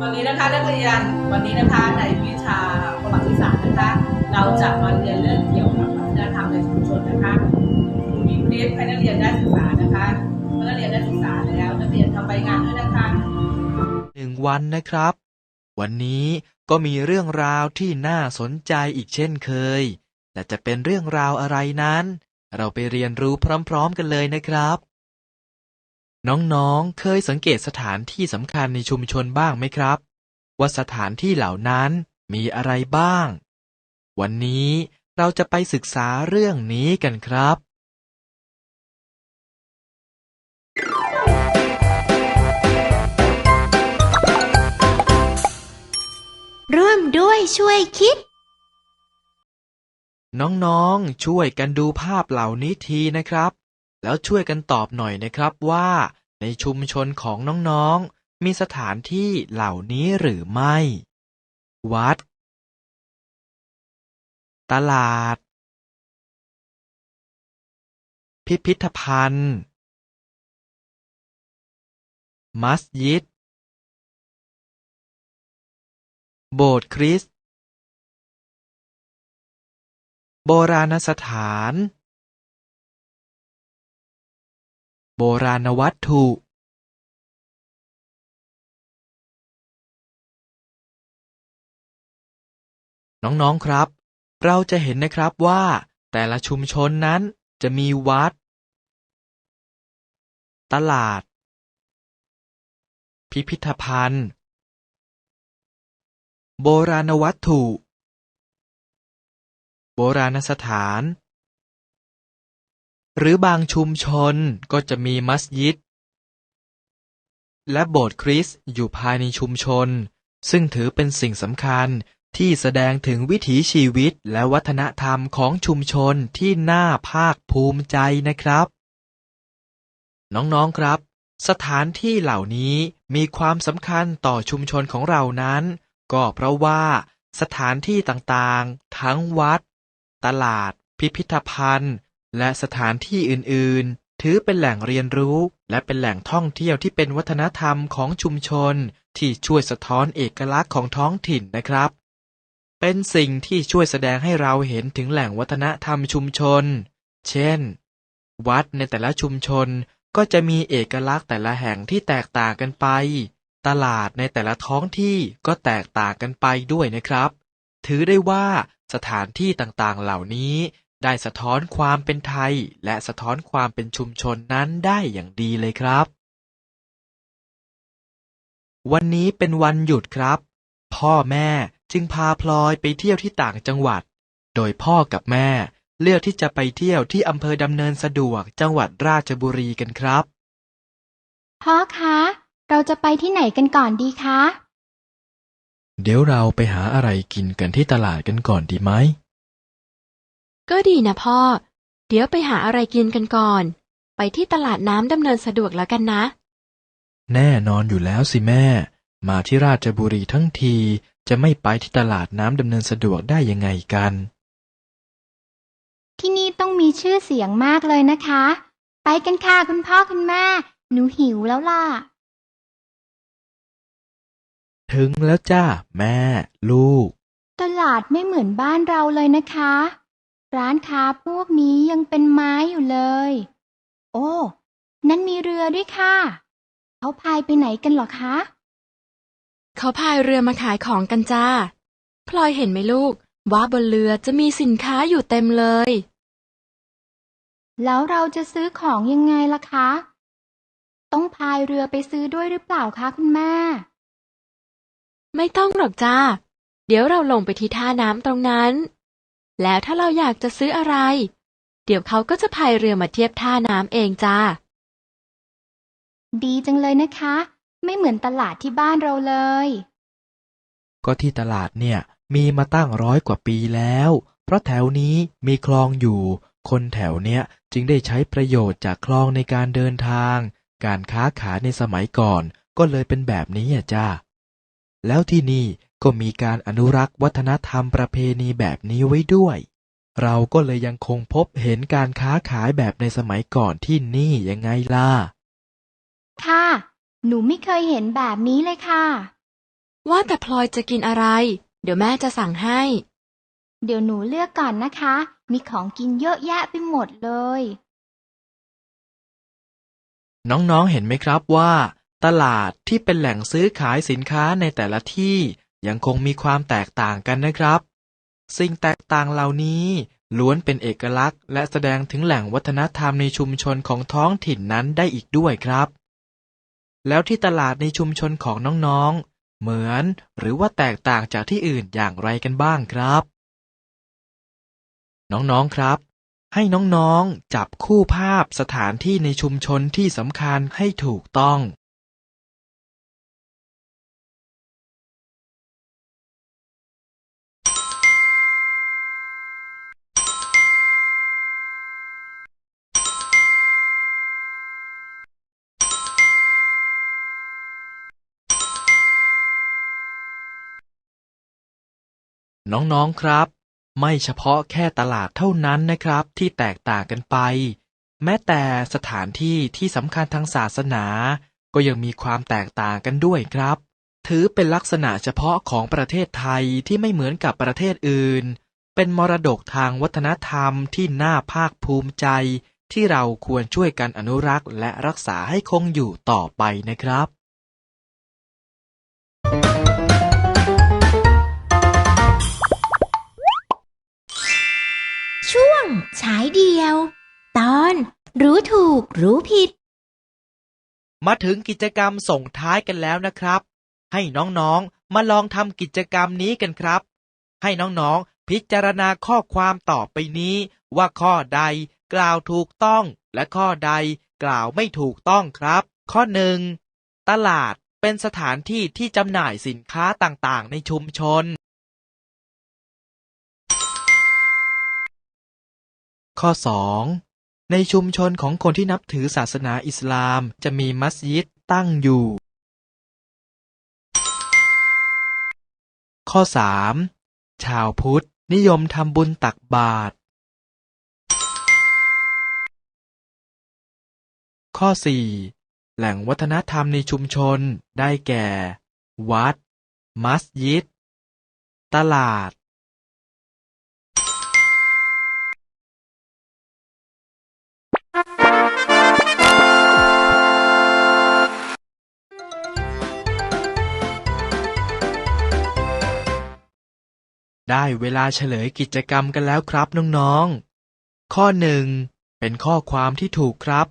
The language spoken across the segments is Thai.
วันนี้นะคะนักเรียนวันนี้นะคะในวิชาประวัติศาสตร์นะคะ เราจะมาเรียนเรื่องเกี่ยวกับวัฒนธรรมในชุมชนนะคะมีคลิปให้นักเรียนได้ศึกษานะคะเมื่อนักเรียนได้ศึกษาแล้วนักเรียนทำใบงานด้วยนะคะหนึ่งวันนะครับ วันนี้ก็มีเรื่องราวที่น่าสนใจอีกเช่นเคย แต่จะเป็นเรื่องราวอะไรนั้น เราไปเรียนรู้พร้อม ๆ กันเลยนะครับ น้องๆ เคยสังเกตสถานที่สำคัญในชุมชนบ้างไหมครับ ว่าสถานที่เหล่านั้นมีอะไรบ้าง วันนี้เราจะไปศึกษาเรื่องนี้กันครับ ร่วมด้วยช่วยคิด น้องๆ ช่วยกันดูภาพเหล่านี้ทีนะครับ แล้วช่วยกันตอบหน่อยนะครับว่า ในชุมชนของน้องๆ มีสถานที่เหล่านี้หรือไม่ วัด ตลาด พิพิธภัณฑ์ มัสยิด โบสถ์คริสต์โบราณสถาน โบราณวัตถุน้องๆ ครับ เราจะเห็นนะครับว่าแต่ละชุมชนนั้นจะมีวัด ตลาด พิพิธภัณฑ์ โบราณวัตถุ โบราณสถาน หรือบางชุมชนก็จะมีมัสยิด และโบสถ์คริสต์อยู่ภายในชุมชน ซึ่งถือเป็นสิ่งสำคัญที่แสดงถึงวิถีชีวิตและวัฒนธรรมของชุมชนที่น่าภาคภูมิใจนะครับ น้องๆครับ สถานที่เหล่านี้มีความสำคัญต่อชุมชนของเรานั้น ก็เพราะว่าสถานที่ต่างๆ ทั้งวัด ตลาด พิพิธภัณฑ์ และสถานที่อื่นๆ ถือเป็นแหล่งเรียนรู้ และเป็นแหล่งท่องเที่ยวที่เป็นวัฒนธรรมของชุมชน ที่ช่วยสะท้อนเอกลักษณ์ของท้องถิ่นนะครับ เป็นสิ่งที่ช่วยแสดงให้เราเห็นถึงแหล่งวัฒนธรรมชุมชน เช่น วัดในแต่ละชุมชนก็จะมีเอกลักษณ์แต่ละแห่งที่แตกต่างกันไป ตลาดในแต่ละท้องที่ก็แตกต่างกันไปด้วยนะครับ ถือได้ว่าสถานที่ต่างๆเหล่านี้ ได้สะท้อนความเป็นไทย และสะท้อนความเป็นชุมชนนั้นได้อย่างดีเลยครับ วันนี้เป็นวันหยุดครับ พ่อแม่จึงพาพลอยไปเที่ยวที่ต่างจังหวัด โดยพ่อกับแม่เลือกที่จะไปเที่ยวที่อำเภอดำเนินสะดวกจังหวัดราชบุรีกันครับ พ่อคะ เราจะไปที่ไหนกันก่อนดีคะ เดี๋ยวเราไปหาอะไรกินกันที่ตลาดกันก่อนดีไหม ก็ดีนะพ่อ เดี๋ยวไปหาอะไรกินกันก่อน ไปที่ตลาดน้ำดำเนินสะดวกแล้วกันนะ แน่นอนอยู่แล้วสิแม่ มาที่ราชบุรีทั้งทีจะไม่ไปที่ตลาดน้ำดำเนินสะดวกได้ยังไงกัน ที่นี่ต้องมีชื่อเสียงมากเลยนะคะ ไปกันค่ะคุณพ่อคุณแม่ หนูหิวแล้วล่ะ ถึงแล้วจ้าแม่ ลูก ตลาดไม่เหมือนบ้านเราเลยนะคะ ร้านค้าพวกนี้ยังเป็นไม้อยู่เลย โอ้ นั่นมีเรือด้วยค่ะ เขาพายไปไหนกันเหรอคะ เขาพายเรือมาขายของกันจ้า พลอยเห็นไหมลูก ว่าบนเรือจะมีสินค้าอยู่เต็มเลย แล้วเราจะซื้อของยังไงล่ะคะ ต้องพายเรือไปซื้อด้วยหรือเปล่าคะคุณแม่ ไม่ต้องหรอกจ้า เดี๋ยวเราลงไปที่ท่าน้ำตรงนั้น แล้วถ้าเราอยากจะซื้ออะไร เดี๋ยวเขาก็จะพายเรือมาเทียบท่าน้ำเองจ้า ดีจังเลยนะคะ ไม่เหมือนตลาดที่บ้านเราเลย ก็ที่ตลาดเนี่ยมีมาตั้งร้อยกว่าปีแล้ว เพราะแถวนี้มีคลองอยู่ คนแถวเนี้ยจึงได้ใช้ประโยชน์จากคลองในการเดินทาง การค้าขายในสมัยก่อนก็เลยเป็นแบบนี้อะจ้าแล้วที่นี่ ก็มีการอนุรักษ์วัฒนธรรมประเพณีแบบนี้ไว้ด้วย เราก็เลยยังคงพบเห็นการค้าขายแบบในสมัยก่อนที่นี่ยังไงล่ะ ค่ะ หนูไม่เคยเห็นแบบนี้เลยค่ะ ว่าแต่พลอยจะกินอะไร เดี๋ยวแม่จะสั่งให้ เดี๋ยวหนูเลือกก่อนนะคะ มีของกินเยอะแยะไปหมดเลย น้องๆเห็นไหมครับว่า ตลาดที่เป็นแหล่งซื้อขายสินค้าในแต่ละที่ ยังคงมีความแตกต่างกันนะครับ สิ่งแตกต่างเหล่านี้ล้วนเป็นเอกลักษณ์ และแสดงถึงแหล่งวัฒนธรรมในชุมชนของท้องถิ่นนั้นได้อีกด้วยครับ แล้วที่ตลาดในชุมชนของน้องๆ เหมือนหรือว่าแตกต่างจากที่อื่นอย่างไรกันบ้างครับ น้องๆครับ ให้น้องๆจับคู่ภาพสถานที่ในชุมชนที่สำคัญให้ถูกต้อง น้องๆครับ ไม่เฉพาะแค่ตลาดเท่านั้นนะครับ ที่แตกต่างกันไป แม้แต่สถานที่ที่สำคัญทางศาสนา ก็ยังมีความแตกต่างกันด้วยครับ ถือเป็นลักษณะเฉพาะของประเทศไทยที่ไม่เหมือนกับประเทศอื่น เป็นมรดกทางวัฒนธรรมที่น่าภาคภูมิใจที่เราควรช่วยกันอนุรักษ์และรักษาให้คงอยู่ต่อไปนะครับ ช่วงฉายเดียว ตอนรู้ถูกรู้ผิด มาถึงกิจกรรมส่งท้ายกันแล้วนะครับ ให้น้องๆมาลองทำกิจกรรมนี้กันครับ ให้น้องๆพิจารณาข้อความต่อไปนี้ ว่าข้อใดกล่าวถูกต้องและข้อใดกล่าวไม่ถูกต้องครับ ข้อหนึ่งตลาดเป็นสถานที่ที่จำหน่ายสินค้าต่างๆ ในชุมชน ข้อ 2. ในชุมชนของคนที่นับถือศาสนาอิสลามจะมีมัสยิดตั้งอยู่ ข้อ 3. ชาวพุทธนิยมทำบุญตักบาตร ข้อ 4. แหล่งวัฒนธรรมในชุมชนได้แก่ วัด มัสยิด ตลาด ได้เวลาเฉลยกิจกรรมกันแล้วครับน้องๆ ข้อหนึ่งเป็นข้อความที่ถูกครับ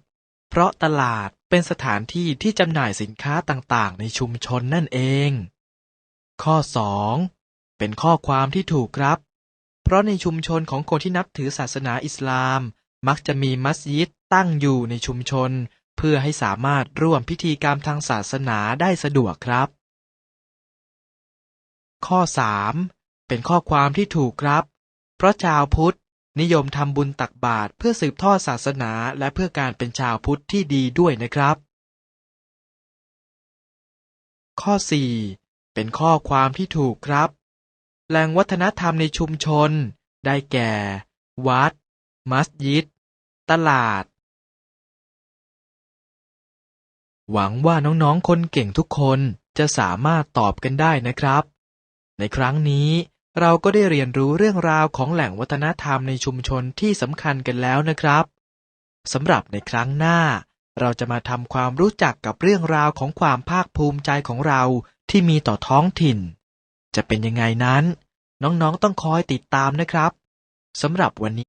เพราะตลาดเป็นสถานที่ที่จำหน่ายสินค้าต่างๆ ในชุมชนนั่นเอง ข้อสองเป็นข้อความที่ถูกครับ เพราะในชุมชนของคนที่นับถือศาสนาอิสลาม มักจะมีมัสยิดตั้งอยู่ในชุมชน เพื่อให้สามารถร่วมพิธีกรรมทางศาสนาได้สะดวกครับ ข้อ 3 เป็นข้อความที่ถูกครับ เพราะชาวพุทธ นิยมทำบุญตักบาตรเพื่อสืบทอดศาสนาและเพื่อการเป็นชาวพุทธที่ดีด้วยนะครับ ข้อ 4 เป็นข้อความที่ถูกครับ แหล่งวัฒนธรรมในชุมชน ได้แก่ วัด มัสยิด ตลาด หวังว่าน้องๆ คนเก่งทุกคนจะสามารถตอบกันได้นะครับ ในครั้งนี้ เราก็ได้เรียนรู้เรื่องราวของแหล่งวัฒนธรรมในชุมชนที่สำคัญกันแล้วนะครับสำหรับในครั้งหน้า เราจะมาทำความรู้จักกับเรื่องราวของความภาคภูมิใจของเราที่มีต่อท้องถิ่น จะเป็นยังไงนั้น น้องๆต้องคอยติดตามนะครับสำหรับวันนี้